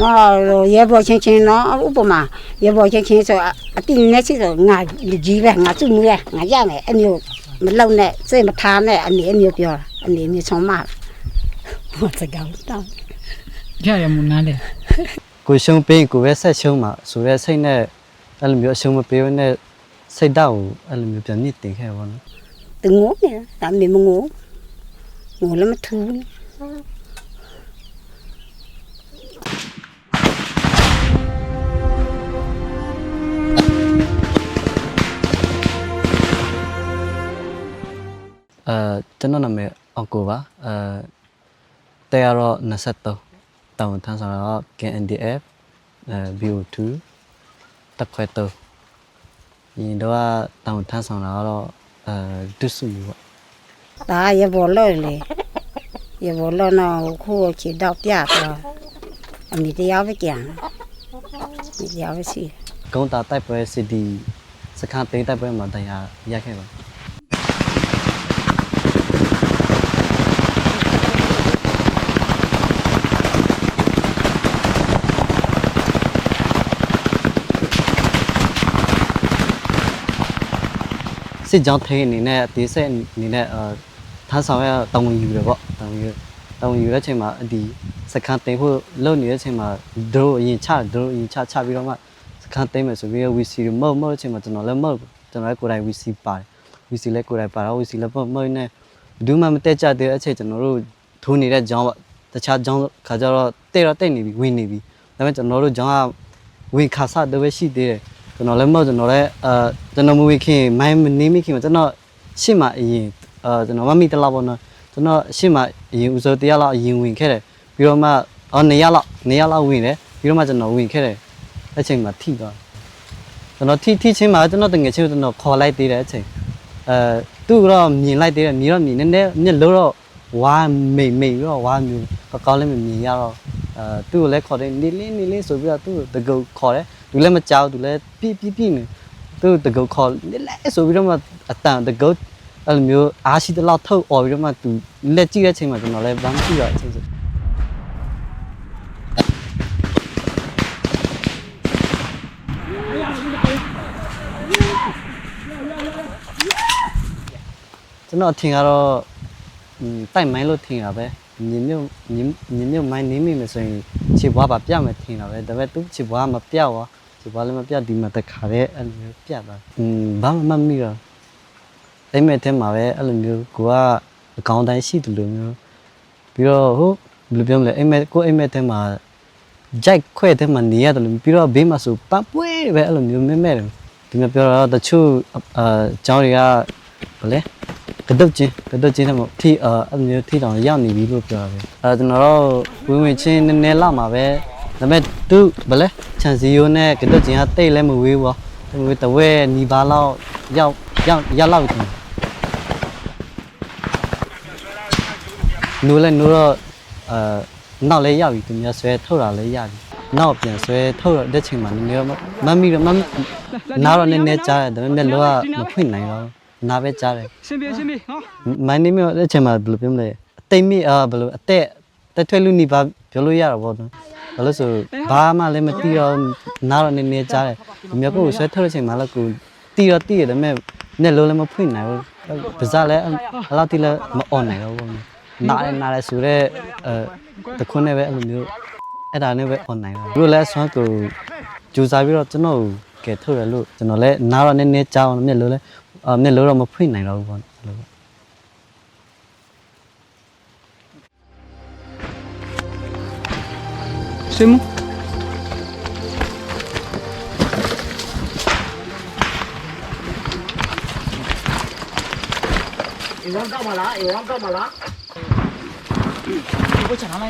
နော်ရဲဘော်ချင်းချင်းနော်ဥပမာရဲဘော်ချင်းချင်းဆိုအတိနဲ့ရှိဆိုငါကြီးပဲငါစုမှုရငါရမယ်အမျိုးမလုံနဲ့စိတ်မထားနဲ့အနေအမျိုးပြောတာအနေမျိုးဆုံးမဟောစကောင်းတော့ရရမနားလေကိုရှုံးပေးကိုပဲဆက်ရှုံးမှာဆိုရဲစိတ်နဲ့အဲ့လိုမျိုးအရှုံးမပေးဘဲနဲ့စိတ်တော့အဲ့လိုမျိုးပြန်မြင့်တင်ခဲ့ပါတော့သူငိုနေတာဒါမေမငိုငိုလည်းမထူး ဘူးအဲကျွန်တော်နာမည်အောက်ကိုပါအဲတဲရတော့23တောင်ထမ်းဆောင်တော့ KNDF အဲ BO2 တက်ခွဲတော့ရင်တော့တောင်ထမ်းဆောင် တော့အဲဒုစုပေါ့ဒါရဲဘော်လို့လေရဲဘော်လို့နော်ခုချီတော့ပြတော့အမိတရားပဲကြံမိတရားပဲရှိကုန်းတာတိုက်ပွဲစစ်တီစခန်းသိမ်းတိုက်ပွဲမှာတရားရခဲ့ပါစစ်ကြောင်းထိန်းအနေနဲ့အသေးစိတ်အနေနဲ့အာ ထမ်းဆောင်ရတောင်းဝင်ယူတယ်ပေါ့တောင်းဝင်ယူတောင်းဝင်ယူတဲ့အချိန်မှာအဒီစကန်တင်ဖို့လုပ်နေတဲ့အချိန်မှာဒရိုအရင်ချဒရိုအရင်ချချပြီးတော့မှစကန်တင်မယ်ဆိုပြီးတော့ VC မဟုတ်မဟုတ်အချိန်မှာကျွန်တော်လည်းမဟုတ်ကျွန်တော်လည်းကိုယ်တိုင် VC ပါတယ် VC လည်းကိုယ်တိုင်ပါတော့ VC လည်းမဟုတ်မဟုတ်နဲ့ဘယ်သူမှမတက်ကြတဲ့အချိန်ကျွန်တော်တို့ထိုးနေတဲ့ကြောင်းပေါ့တခြားကြောင်းခါကျတော့တဲ့တော့တိတ်နေပြီဝင်နေပြီဒါပေမဲ့ကျွန်တော်တို့ကြောင်းကဝင်ခါဆတော့ပဲရှိသေးတယ်ကျွန်တော်လည်းမဟုတ်ကျွန်တော်လည်းအာကျွန်တော်မဝေခင်မိုင်းမနေမိခင်မှာကျွန်တော်ရှစ်မှာအရင် အာကျွန်တော်မမိတလောက်ပေါ့နော်ကျွန်တော်ရှစ်မှာအရင်ဦးစိုးတရားလောက်အရင်ဝင်ခဲ့တယ်ပြီးတော့မှအော်နေရလောက်နေရလောက်ဝင်တယ်ပြီးတော့မှကျွန်တော်ဝင်ခဲ့တယ်အချိန်မှာထိသွားကျွန်တော်ထိထိချင်းမှာကျွန်တော်တငယ်ချင်းကိုကျွန်တော်ခေါ်လိုက်သေးတယ်အချိန်အဲသူ့ကတော့မြင်လိုက်သေးတယ်မြင်တော့မြင်နေနေမျက်လုံးတော့ဝါမိတ်မိတ်ပြီးတော့ဝါမျိုးကောင်းလည်းမမြင်ရတော့အဲသူ့ကိုလည်းခေါ်တယ်နေလင်းနေလင်းဆိုပြီးတော့သူ့ကိုတကုတ်ခေါ်တယ်သူလည်းမကြောက်သူလည်းပြပြပြနေသူတကုတ်ခေါ်လဲလဲဆိုပြီးတော့မှအတန်တကုတ် အဲ့လိုမျိုးအားရှိသလောက်ထုတ်អော်ပြီးတော့မှသူလက်ကြည့်တဲ့အချိန်မှာကျွန်တော်လည်းဘာမှမရှိတော့အချင်းချင်းကျွန်တော်အထင်ကတော့တိုက်မိုင်းလို့ထင်တာပဲညင်မြုပ်ညင်မြုပ်မိုင်းနင်းမိမယ်ဆိုရင်ခြေဘွားပါပြမယ်ထင်တာပဲဒါပေမဲ့သူခြေဘွားမပြောက်ပါခြေဘွားလည်းမပြောက်ဒီမှာတခါတည်းအဲ့လိုမျိုးပြတ်သွားอืมဘာမှမမိတော့ အိမ်မက်ထဲမှာပဲအဲ့လိုမျိုးကိုကအကောင့်တိုင်းရှိတယ်လို့မျိုးပြီးတော့ဟုတ်ဘယ်လိုပြောမလဲအိမ်မက်ကိုအိမ်မက်ထဲမှာဂျိုက်ခွဲထဲမှာနေရတယ်လို့ပြီးတော့ဘေးမှာဆိုပပွဲပဲအဲ့လိုမျိုးမဲမဲတယ်ဒီမှာပြောတော့တချို့အာကျောင်းတွေကဗလဲကတုတ်ချင်းကတုတ်ချင်းတော့မဟုတ်ထိအာအဲ့လိုမျိုးထိတောင်ရောက်နေပြီလို့ပြောတာပဲအဲကျွန်တော်တို့ဝင်ဝင်ချင်းနည်းနည်းလောက်မှာပဲဒါပေမဲ့သူဗလဲချန်စီယိုနဲ့ကတုတ်ချင်းကတိတ်လည်းမဝေးဘူးပေါ့ဝေးတဝဲနီပါလောက်ရောက်ရောက်ရောက်လောက်တယ် နူလည်းနူတော့အာနောက်လည်းရောက်ပြီသူများဆွဲထုတ်တာလည်းရပြီနောက်ပြန်ဆွဲထုတ်တော့တဲ့ချိန်မှာနည်းနည်းတော့မမမီတော့မနားတော့နည်းနည်းကြားတယ်ဒါပေမဲ့လောကမဖွင့်နိုင်တော့နားပဲကြားတယ်ရှင်ပြေရှင်ပြေနော်မိုင်းနေမျိုးအဲ့ချိန်မှာဘယ်လိုပြောမလဲအသိမိအာဘယ်လိုအသက်တက်ထွေးလူနေပါပြောလို့ရတာပေါ့နော်ဘာလို့ဆိုဘာမှလည်းမတီးတော့နားတော့နေနေကြားတယ်ဒီမျိုးကိုဆွဲထုတ်တဲ့ချိန်မှာလည်းကိုတီးတော့တီးရတယ်မဲ့နဲ့လုံးလည်းမဖွင့်နိုင်ဘူးပါးစားလည်းအဲ့လောက်တီးလည်းမអော်နိုင်တော့ဘူး နားလည်းနားလည်းဆိုတော့အဲတခွန်းနဲ့ပဲအဲ့လိုမျိုးအဲ့ဒါနဲ့ပဲ online တော့တို့လည်းဆွမ်းကိုကြိုးစားပြီးတော့ကျွန်တော်ကဲထုတ်ရလို့ကျွန်တော်လည်းနားတော့နည်းနည်းကြောင်းမျက်လုံးလည်းအမျက်လုံးတော့မဖွင့်နိုင်တော့ဘူးပေါ့အဲ့လိုပေါ့ ရှင်မ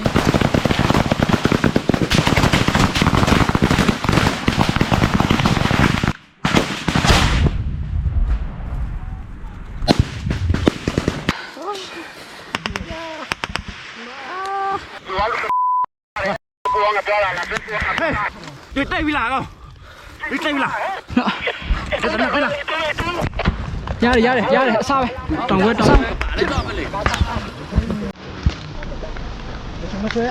ဒီတိတ်ပြီလားကောဒီတိတ်ပြီလားရတယ်ရတယ်ရတယ်အစားပဲတောင်ဝဲတောင် မဆွဲ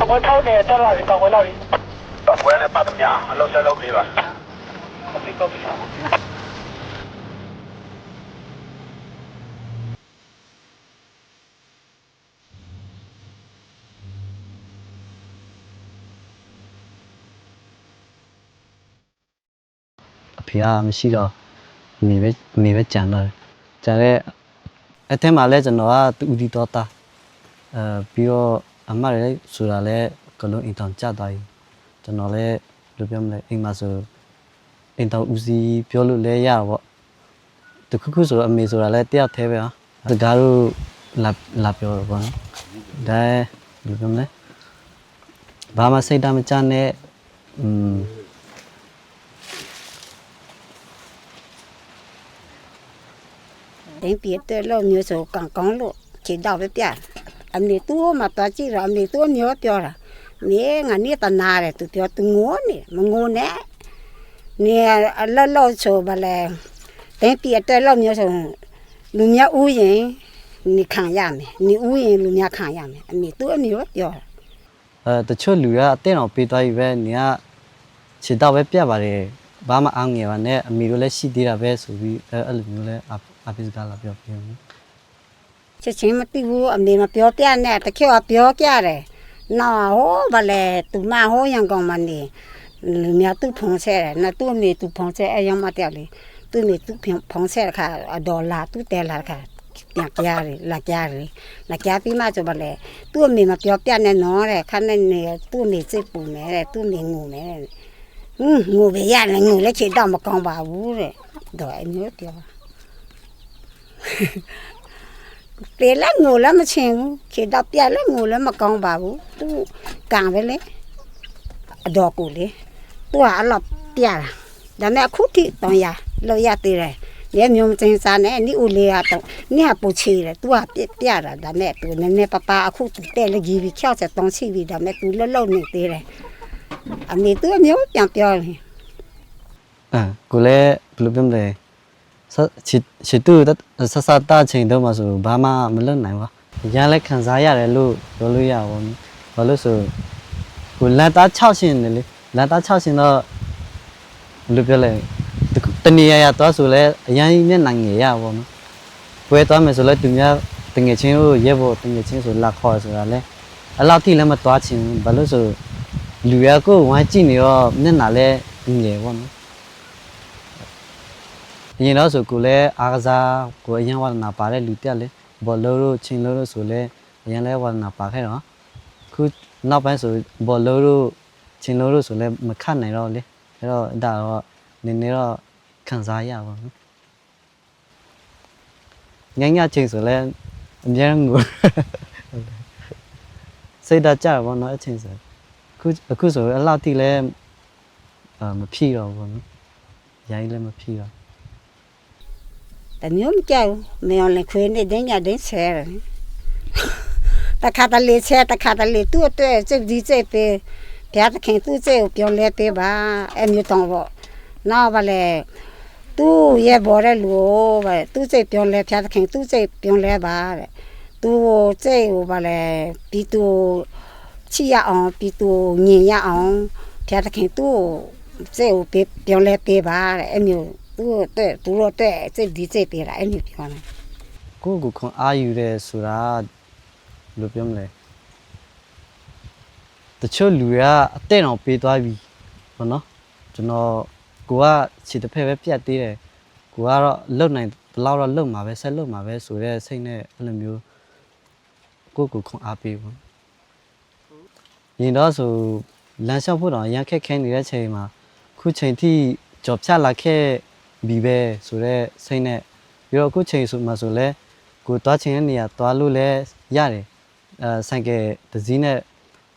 အပေါ်ထောက်နေတက်လာပြီတောင်ဝဲလာပြီတောင်ဝဲနဲ့ပတ်သမျှအလုံးစလုံးလေးပါဒီကောက်ပြီအဖေကမရှိတော့အမေပဲအမေပဲကြံတော့တယ်ကြံတဲ့အထက်မှာလဲကျွန်တော်ကသူဦးဒီတော့တာ အဲပြီးတော့အမလည်းဆိုတာလဲကလုံးအိမ်တောင်ကြသွားပြီကျွန်တော်လည်းဘယ်လိုပြောမလဲအိမ်မှာဆိုအိမ်တောင်ဦးစီးပြောလို့လဲရတော့ဗောတခုခုဆိုတော့အမေဆိုတာလဲတယောက်သေးပဲဟာတကားတို့လာလာပြောတော့ဗောနော်ဒါဘယ်လိုပြောမလဲဘာမှစိတ်ဓာတ်မချနဲ့อืมတင်းပြတဲ့လို့မျိုးဆိုကံကောင်းလို့ခြေတော့ပဲပြ အမေသူ့မှာတော့ကြည့်ရအမေသူ့မျိုးပြောတာနေငါနေတနာတယ်သူပြောသူငိုနေမငိုနဲ့နေအလလောဆိုပါလေတင်းပြတဲ့လို့မျိုးဆိုလူများဥရင်နေခံရမယ်နေဥရင်လူများခံရမယ်အမေသူ့အမျိုးပြောတာအဲတချို့လူကအတင်းအောင်ပေးသွားပြီပဲနေကခြေတော့ပဲပြတ်ပါတယ်ဘာမှအားငယ်ပါနဲ့အမီတို့လည်းရှိသေးတာပဲဆိုပြီးအဲအဲ့လိုမျိုးလဲအပိစကားလာပြောပြတယ် ချက်ချင်းမသိဘူးအမေမပြောပြနဲ့တချို့ကပြောကြတယ်နော်ဟိုဗလဲသူမဟိုရန်ကောင်မနေလူများသူဖုံးဆဲတယ်နော်သူ့အမေသူဖုံးဆဲအရင်မတက်လေသူ့အမေသူဖုံးဆဲတဲ့ခါဒေါ်လာသူတဲလာတဲ့ခါပြန်ကြရတယ်လာကြရတယ်လာကြပြီးမှဆိုဗလဲသူ့အမေမပြောပြနဲ့နော်တဲ့ခါနဲ့နေသူ့အမေစိတ်ပူနေတယ်သူ့အမေငိုနေတယ်ဟင်းငိုပဲရတယ်ငိုလည်းချေတော့မကောင်းပါဘူးတဲ့တော့အမျိုးပြော ပြေလည်းငိုလည်းမချင်ဘူးခြေတော့ပြက်လည်းငိုလည်းမကောင်းပါဘူးသူကံပဲလေအတော်ကိုလေသူကအလောပြတာဒါနဲ့အခုထိတောင်းရလောက်ရသေးတယ်ရဲမျိုးမစင်စားနဲ့နိဦးလေးကတော့နိဟာပူချီတယ်သူကပြပြတာဒါနဲ့သူနည်းနည်းပပအခုသူတဲ့လည်းကြီးပြီး63ရှိပြီဒါနဲ့သူလှုပ်လှုပ်နေသေးတယ်အမေသူအမျိုးပြန်ပြောတယ်အဲကိုလည်းဘယ်လိုပြောမလဲစ ချစ်ချစ်တူဆဆတာချိန်တော့မှဆိုဘာမှမလုပ်နိုင်ပါရန်လည်းခံစားရတယ်လို့ပြောလို့ရပါဘူးဘာလို့ဆိုကိုလက်သား6ရှင်တယ်လေလက်သား6ရှင်တော့ဘယ်လိုပြောလဲတနည်းရရသွားဆိုလဲအရင်မျက်နှာငယ်ရပါဘောနော်ပွဲသွားမယ်ဆိုလဲသူများတငယ်ချင်းကိုရက်ဖို့တငယ်ချင်းဆိုလာခေါ်ဆိုတာလဲအဲ့လောက်ထိလည်းမသွားချင်ဘူးဘာလို့ဆိုလူရကိုဝိုင်းကြည့်နေတော့မျက်နှာလဲငယ်ပေါ့နော် အရင်တော့ဆိုကိုလည်းအားကစားကိုအရင်ဝါဒနာပါတဲ့လူတက်လေဘောလုံးတို့ချင်းလုံးတို့ဆိုလည်းအရင်လဲဝါဒနာပါခဲ့တော့ခုနောက်ပိုင်းဆိုဘောလုံးတို့ချင်းလုံးတို့ဆိုလည်းမခတ်နိုင်တော့လေအဲ့တော့ဒါတော့နည်းနည်းတော့ခံစားရပါဘူးညညချင်းဆိုလည်းအများငိုစိတ်ဓာတ်ကြပါတော့အချင်းဆိုခုအခုဆိုအလောက်ထိလည်းအာမဖြီတော့ဘူးနော်ရိုင်းလည်းမဖြီတော့ တမျိုးမကြောက်မယောလည်းခွေးနေတင်းညတင်းဆဲတယ်တခါတလေဆဲတခါတလေသူ့အတွက်စိတ်ဒီစိတ်ပဲဘုရားသခင်သူ့စိတ်ကိုပြောလဲပေးပါအမျိုးတောင်းပေါ့နောက်ပါလေသူ့ရဲ့ဘော်တဲ့လူကိုပဲသူ့စိတ်ပြောလဲဘုရားသခင်သူ့စိတ်ပြောလဲပါတဲ့သူ့ကိုစိတ်ကိုပါလေပြီးသူချစ်ရအောင်ပြီးသူညင်ရအောင်ဘုရားသခင်သူ့ကိုစိတ်ကိုပြောလဲပေးပါတဲ့အမျိုးသူ့အတွက် သူတို့အတွက်စိတ်ဒီစိတ်ပေးတာအဲ့မျိုးပြောတယ်ကိုယ့်ကိုယ်ခွန်အားယူတယ်ဆိုတာဘယ်လိုပြောမလဲတချို့လူတွေကအတဲ့တော်ပေးသွားပြီဘောနော်ကျွန်တော်ကိုကခြေတစ်ဖက်ပဲပြတ်သေးတယ်ကိုကတော့လုံနိုင်ဘယ်လောက်တော့လုံမှာပဲဆက်လုံမှာပဲဆိုတဲ့စိတ်နဲ့အဲ့လိုမျိုးကိုယ့်ကိုယ်ခွန်အားပေးပေါ့ရင်တော့ဆိုလမ်းလျှောက်ဖို့တော့ရမ်းခက်ခဲနေတဲ့ချိန်မှာခုချိန်ထိကြော်ဖြတ်လာခဲ့ ပြီပဲဆိုတဲ့စိတ်နဲ့ပြီးတော့အခုချိန်ဆိုမှဆိုလဲကိုသွားချင်တဲ့နေရာသွားလို့လည်းရတယ်အဲဆိုင်ကယ်တစ်စီးနဲ့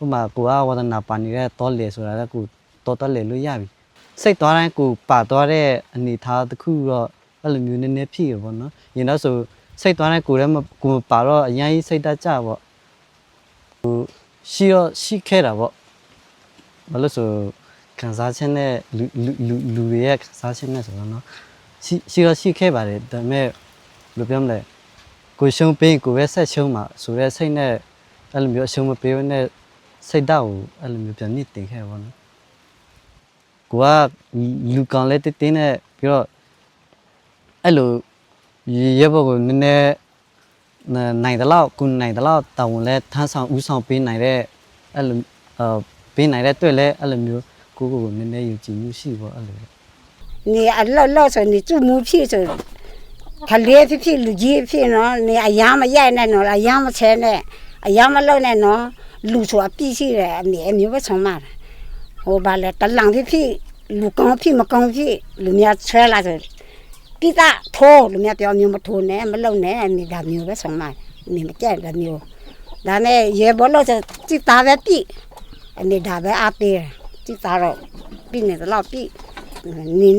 ဥပမာကိုကဝဒနာပါနေတဲ့တောလေဆိုတာလည်းကိုတော်တော်လေလို့ရပြီစိတ်သွားတိုင်းကိုပါသွားတဲ့အနေအထားတစ်ခုတော့အဲ့လိုမျိုးနည်းနည်းဖြစ်ရပေါ့နော်ရင်တော့ဆိုစိတ်သွားတိုင်းကိုလည်းမကိုမပါတော့အရင်ကြီးစိတ်တကြပေါ့ဟိုရှိတော့ရှိခဲ့တာပေါ့ဘာလို့ဆို ခံစားချက်နဲ့လူလူလူလူတွေရဲ့ခံစားချက်နဲ့ဆိုတော့နော်ရှိရှိတော့ရှိခဲ့ပါတယ်ဒါပေမဲ့ဘယ်လိုပြောမလဲကိုရှုံးပေးရင်ကိုပဲဆက်ရှုံးမှာဆိုတဲ့စိတ်နဲ့အဲ့လိုမျိုးအရှုံးမပေးဘဲနဲ့စိတ်ဓာတ်ကိုအဲ့လိုမျိုးပြန်နစ်တင်ခဲ့ပါတော့ကိုကလူကောင်လေးတင်းတင်းနဲ့ပြီးတော့အဲ့လိုရဲဘော်ကိုနည်းနည်းနိုင်တယ်လို့ကိုနိုင်တယ်လို့တောင်းလဲထမ်းဆောင်ဥဆောင်ပေးနိုင်တဲ့အဲ့လိုအာပေးနိုင်တဲ့တွေ့လဲအဲ့လိုမျိုး ကိုကိုကိုနည်းနည်းယုံကြည်မှုရှိပေါ့အဲ့လိုနေအလောက်လောက်ဆိုနေသူ့မူဖြစ်ဆိုခလေးဖြစ်ဖြစ်လူကြီးဖြစ်နော်နေအရာမရိုက်နဲ့နော်အရာမဆဲနဲ့အရာမလောက်နဲ့နော်လူဆိုတာပြည့်ရှိတယ်အမေအမျိုးပဲဆုံးမတာဟိုဘာလဲတလောင်ဖြစ်ဖြစ်လူကောင်းဖြစ်မကောင်းဖြစ်လူများဆွဲလာဆိုပိတာထိုးလူများပြောမျိုးမထိုးနဲ့မလုံနဲ့အမေဒါမျိုးပဲဆုံးမတယ်အမေမကြိုက်ဒါမျိုးဒါနဲ့ရေဘောလို့ဆိုစစ်သားပဲပြိအမေဒါပဲအားပေးတယ်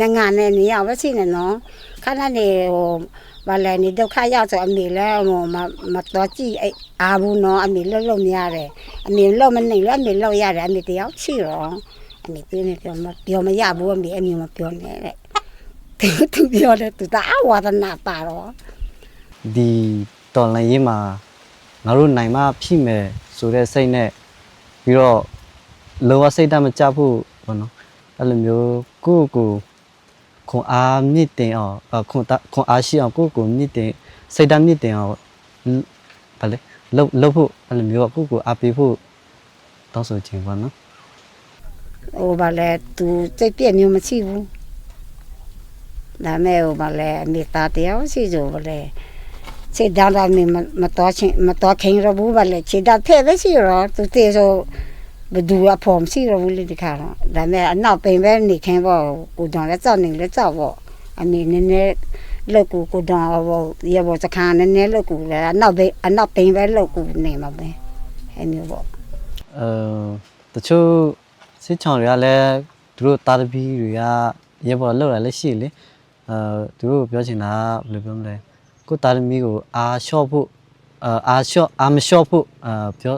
နဲ့ငါနဲ့နေရောက်ပဲရှိနေနော်ခဏနေဟိုဘာလဲနေဒုက္ခရောက်ဆိုအမေလဲဟိုမမတော်ကြည့်အဲ့အာဘူးနော်အမေလှုပ်လှုပ်နေရတယ်အမေလှုပ်မနေလို့အမေလှုပ်ရတယ်အမေတယောက်ရှိတော့အမေပြင်းနေပြောမပြောမရဘူးအမေအမေမပြောနဲ့တဲ့သူသူပြောတယ်သူတာဝါဒနာပါတော့ဒီတော်လိုင်းရေးမှာငါတို့နိုင်မဖြစ်မယ်ဆိုတဲ့စိတ်နဲ့ပြီးတော့ လောကစိတ်ဓာတ်မကြဖို့ဘောနော်အဲ့လိုမျိုးကိုယ့်ကိုယ်ခွန်အားမြင့်တင်အောင်အခွန်တခွန်အားရှိအောင်ကိုယ့်ကိုယ်မြင့်တင်စိတ်ဓာတ်မြင့်တင်အောင်ဗာလေလှုပ်လှုပ်ဖို့အဲ့လိုမျိုးကိုယ့်ကိုယ်အားပေးဖို့တောင်းဆိုခြင်းပေါ့နော်ဟိုဘာလဲသူစိတ်ပြည့်မျိုးမရှိဘူးဒါမဲ့ဟိုဘာလဲအမေသားတယောက်ရှိဆိုဘာလဲစိတ်ဓာတ်တော့မမတော်ချင်းမတော်ခင်ရဘူးဘာလဲစိတ်ဓာတ်ဖဲ့ပဲရှိရောသူတေဆို ဘဒူအဖော်မရှိရဘူးလေဒီခါတော့ဒါမဲ့အနောက်ပိန်ပဲနေခင်းပေါ့ကိုတောင်လည်းစောက်နေလည်းစောက်ပေါ့အမေနည်းနည်းလောက်ကိုကိုတောင်ဘောရဘောစခါနည်းနည်းလောက်ကိုလည်းအနောက်ပိန်အနောက်ပိန်ပဲလောက်ကိုနေမှာပဲအဲ့မျိုးပေါ့အဲတချို့စစ်ချောင်းတွေကလည်းသူတို့တာတပီးတွေကရေပေါ်လောက်တာလည်းရှိလေအဲသူတို့ပြောချင်တာကဘယ်လိုပြောမလဲကိုတာတမီကိုအာလျှော့ဖို့အာအာလျှော့အာမလျှော့ဖို့အာပြော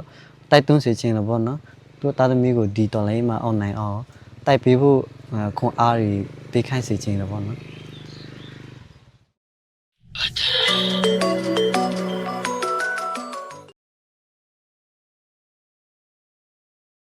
တိုက်တွန်းစေချင်တယ်ပေါ့နော် သူတို့တာတမီကိုဒီတော်လိုင်းမှာအောင်နိုင်အောင်တိုက်ပေးဖို့ခွန်အားတွေပေးခိုင်းစေချင်တယ်ပေါ့နော်